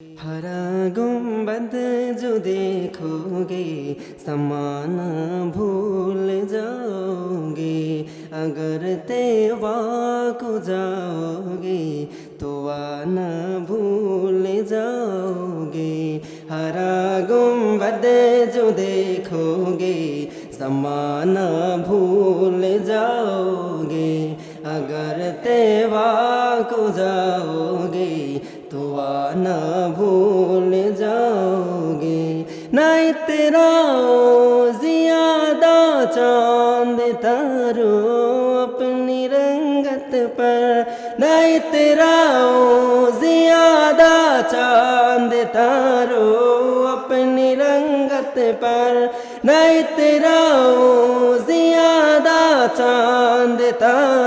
हरा गुम्बद जो देखोगे समाना भूल जाओगे अगर तेवा को जाओगे तो आना भूल जाओगे हरा गुम्बद जो देखोगे समाना भूल जाओगे अगर तेवा को जाओगे तो आना भूल जाओगे नहीं तेरा ज्यादा चांद तारो अपनी रंगत पर नहीं तेरा ज्यादा चांद तारो अपनी रंगत पर नहीं तेरा ज्यादा चांद तारो अपनी रंगत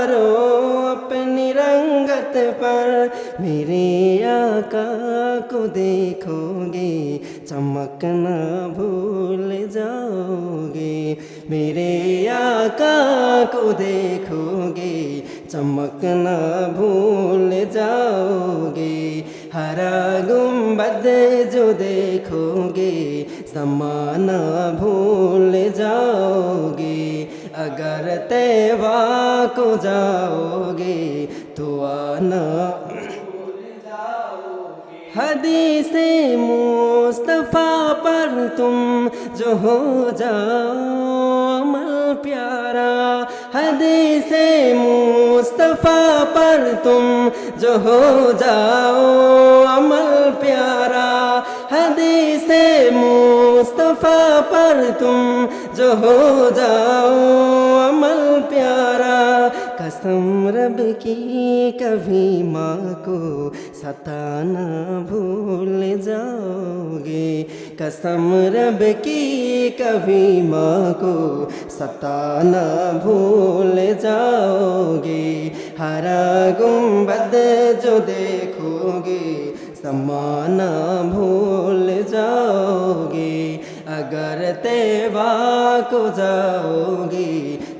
पर मेरे आका को देखोगे चमकना भूल जाओगे मेरे आका को देखोगे चमकना भूल जाओगे हरा गुम्बद जो देखोगे समाना भूल जाओगे अगर तेवा को जाओगे तो आना हदीस मुस्तफ़ा पर तुम जो हो जाओ अमल प्यारा। हदीस मुस्तफ़ा पर तुम जो हो जाओ, अमल प्यारा। हदीस मुस्तफ़ा पर तुम जो हो जाओ कसम रब की कभी माँ को सताना भूल जाओगे। कसम रब की कभी माँ को सताना भूल जाओगे। हरा गुंबद जो देखोगे, समाना भूल जाओगे। अगर तेवा को जाओगे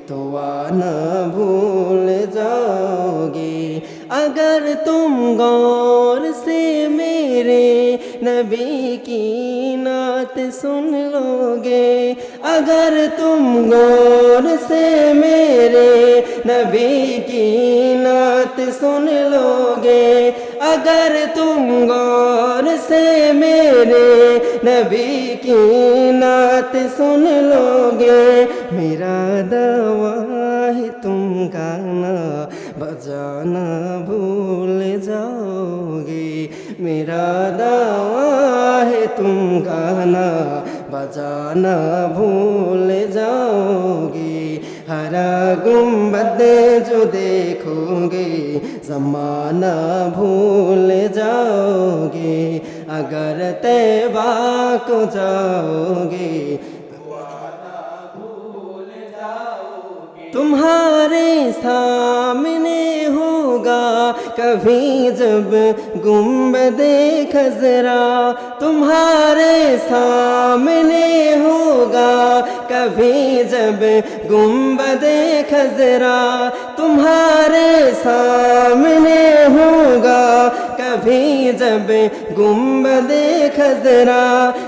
तो आना भूल जाओगे। अगर तुम गौर से मेरे नबी की नात सुन लोगे, अगर तुम गौर से मेरे नबी की नात सुन लोगे, अगर तुम गौर से मेरे नबी की नात सुन लोगे, मेरा बजाना भूल जाओगे। मेरा दावा है तुम गाना बजाना भूल जाओगे। हरा गुंबद जो देखोगे, जमाना भूल जाओगे। अगर तैबा को जाओगे, तुम्हारे सामने कभी जब गुंबद खजरा तुम्हारे सामने होगा, कभी जब गुंबद खजरा तुम्हारे सामने होगा, कभी जब गुंबद खजरा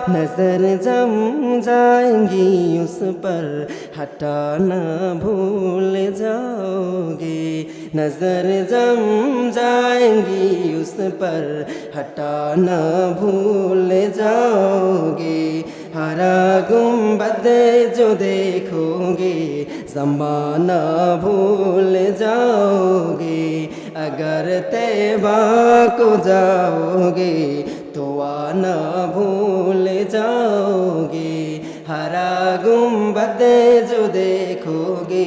नज़र जम जाएँगी उस पर, हटाना भूल जाओगे नजर जम जाएंगी उस पर हटाना भूल जाओगे हरा गुम्बद जो देखोगे जमाना भूल जाओगे अगर तैबा को जाओगे तो आना भूल जाओगे हरा गुम्बद जो देखोगे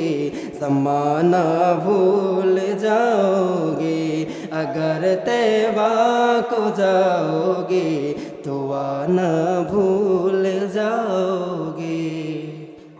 समाना भूल जाओगे अगर तेवा को जाओगे तो आना भूल जाओ।